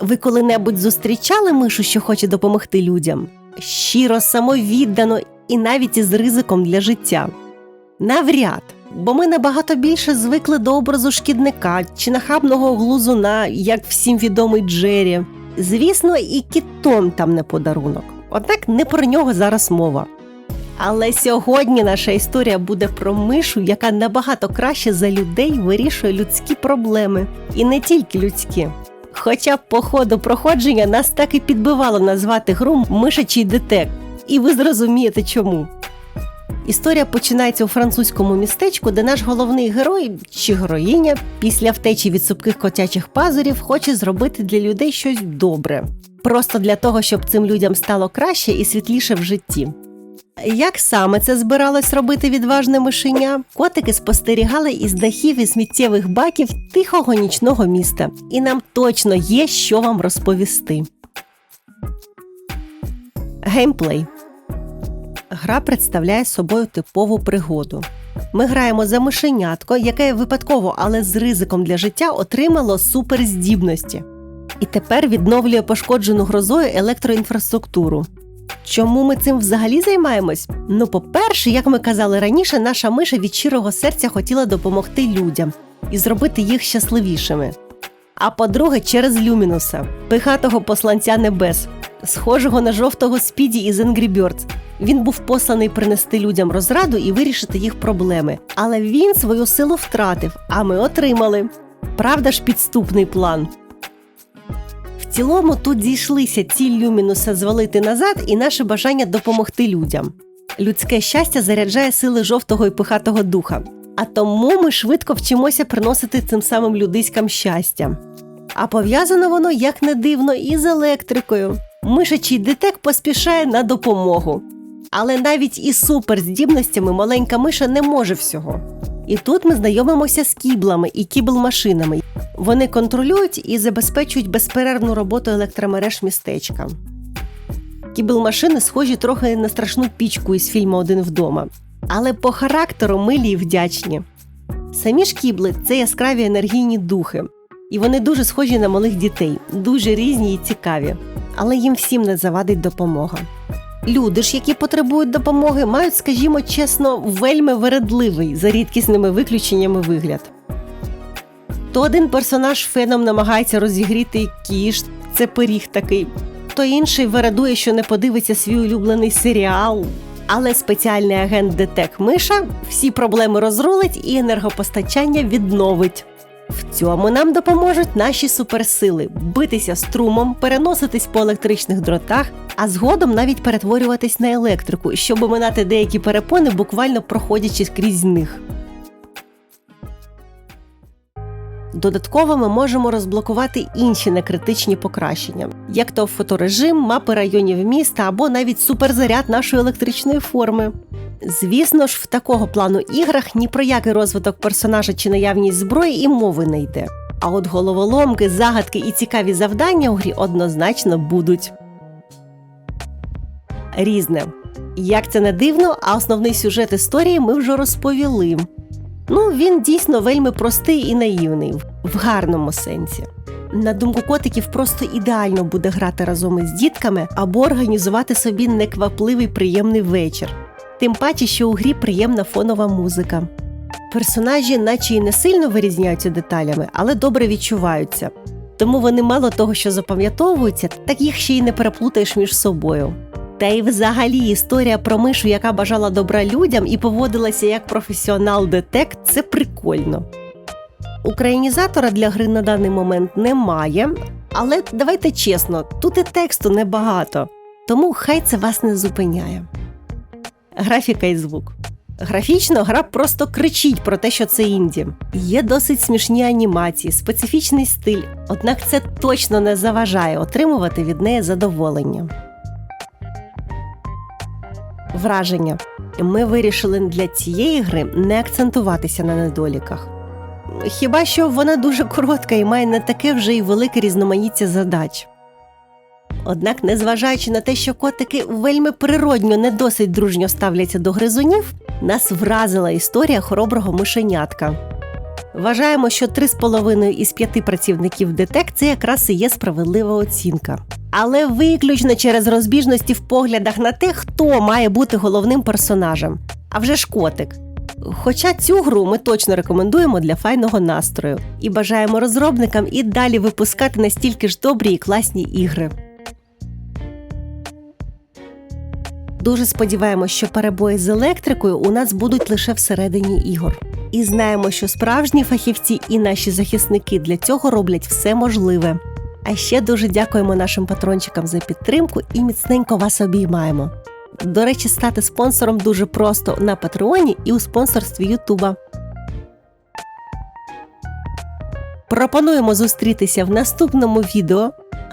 Ви коли-небудь зустрічали мишу, що хоче допомогти людям? Щиро, самовіддано і навіть із ризиком для життя. Навряд, бо ми набагато більше звикли до образу шкідника чи нахабного глузуна, як всім відомий Джері. Звісно, і кітон там не подарунок. Однак не про нього зараз мова. Але сьогодні наша історія буде про мишу, яка набагато краще за людей вирішує людські проблеми. І не тільки людські. Хоча по ходу проходження нас так і підбивало назвати гру мишачий детек, і ви зрозумієте чому. Історія починається у французькому містечку, де наш головний герой чи героїня після втечі від супких котячих пазурів хоче зробити для людей щось добре, просто для того, щоб цим людям стало краще і світліше в житті. Як саме це збиралось робити відважне мишеня? Котики спостерігали із дахів і сміттєвих баків тихого нічного міста, і нам точно є що вам розповісти. Геймплей Гра представляє собою типову пригоду. Ми граємо за мишенятко, яке випадково, але з ризиком для життя отримало суперздібності. І тепер відновлює пошкоджену грозою електроінфраструктуру. Чому ми цим взагалі займаємось? Ну, по-перше, як ми казали раніше, наша миша від щирого серця хотіла допомогти людям і зробити їх щасливішими. А по-друге, через Люмінуса, пихатого посланця небес, схожого на жовтого спіді із Angry Birds. Він був посланий принести людям розраду і вирішити їх проблеми. Але він свою силу втратив, а ми отримали. Правда ж, підступний план. Цілому тут зійшлися ціль Люмінуса звалити назад і наше бажання допомогти людям. Людське щастя заряджає сили жовтого і пихатого духа. А тому ми швидко вчимося приносити цим самим людиськам щастя. А пов'язано воно, як не дивно, із електрикою. Мишачий детек поспішає на допомогу. Але навіть із суперздібностями маленька миша не може всього. І тут ми знайомимося з кіблами і кібл-машинами. Вони контролюють і забезпечують безперервну роботу електромереж містечка. Кібл-машини схожі трохи на страшну пічку із фільму Один вдома, але по характеру милі й вдячні. Самі ж кібли це яскраві енергійні духи, і вони дуже схожі на малих дітей, дуже різні і цікаві, але їм всім не завадить допомога. Люди ж, які потребують допомоги, мають, скажімо чесно, вельми вередливий за рідкісними виключеннями вигляд. То один персонаж феном намагається розігріти кіш, це пиріг такий, то інший вередує, що не подивиться свій улюблений серіал. Але спеціальний агент Детек Миша всі проблеми розрулить і енергопостачання відновить. В цьому нам допоможуть наші суперсили битися струмом, переноситись по електричних дротах, а згодом навіть перетворюватись на електрику, щоб оминати деякі перепони, буквально проходячи крізь них. Додатково ми можемо розблокувати інші некритичні покращення, як то фоторежим, мапи районів міста або навіть суперзаряд нашої електричної форми. Звісно ж, в такого плану іграх ні про який розвиток персонажа чи наявність зброї і мови не йде. А от головоломки, загадки і цікаві завдання у грі однозначно будуть. Різне. Як це не дивно, а основний сюжет історії ми вже розповіли. Ну, він дійсно вельми простий і наївний, в гарному сенсі. На думку котиків, просто ідеально буде грати разом із дітками або організувати собі неквапливий приємний вечір. Тим паче, що у грі приємна фонова музика. Персонажі, наче й не сильно вирізняються деталями, але добре відчуваються. Тому вони мало того, що запам'ятовуються, так їх ще й не переплутаєш між собою. Та й взагалі історія про мишу, яка бажала добра людям і поводилася як професіонал детект, це прикольно. Українізатора для гри на даний момент немає, але давайте чесно, тут і тексту небагато, тому хай це вас не зупиняє. Графіка і звук. Графічно гра просто кричить про те, що це інді. Є досить смішні анімації, специфічний стиль, однак це точно не заважає отримувати від неї задоволення. Враження. Ми вирішили для цієї гри не акцентуватися на недоліках. Хіба що вона дуже коротка і має не таке вже й велике різноманіття задач. Однак, незважаючи на те, що котики вельми природньо не досить дружньо ставляться до гризунів, нас вразила історія хороброго мишенятка. Вважаємо, що 3,5 із 5 працівників ДТЕК це якраз і є справедлива оцінка. Але виключно через розбіжності в поглядах на те, хто має бути головним персонажем. А вже ж котик. Хоча цю гру ми точно рекомендуємо для файного настрою і бажаємо розробникам і далі випускати настільки ж добрі і класні ігри. Дуже сподіваємося, що перебої з електрикою у нас будуть лише всередині ігор. І знаємо, що справжні фахівці і наші захисники для цього роблять все можливе. А ще дуже дякуємо нашим патрончикам за підтримку і міцненько вас обіймаємо. До речі, стати спонсором дуже просто на Патреоні і у спонсорстві Ютуба. Пропонуємо зустрітися в наступному відео.